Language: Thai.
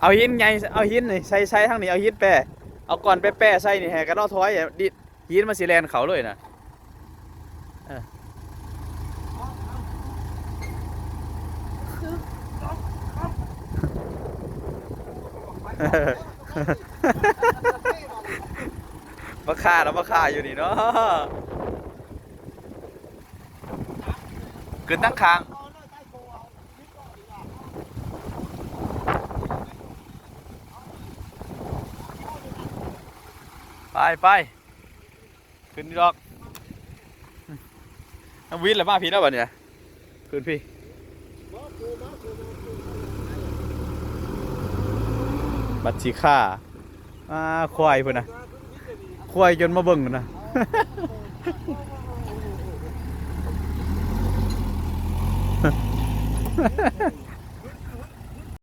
เอาหินไงเอาหินนี่ใส่ใส่ทางนี้เอาหินแปะเอาก่อนไปแปะใส่นี่แหกระดอถอยอย่าดิหินมาสิแลนเขาเลยนะมาฆ่าแล้วมาฆ่าอยู่นี่เนาะขึ้นตั้งคาง ไปไปขึ้นนี่ดอกน้ำวิทย์หรือมาพี่แล้วบ่เนี่ยขึ้นพี่บัตรสีค่าอ่าควายเพื่นนะควายจนมาเบิ่งนนะ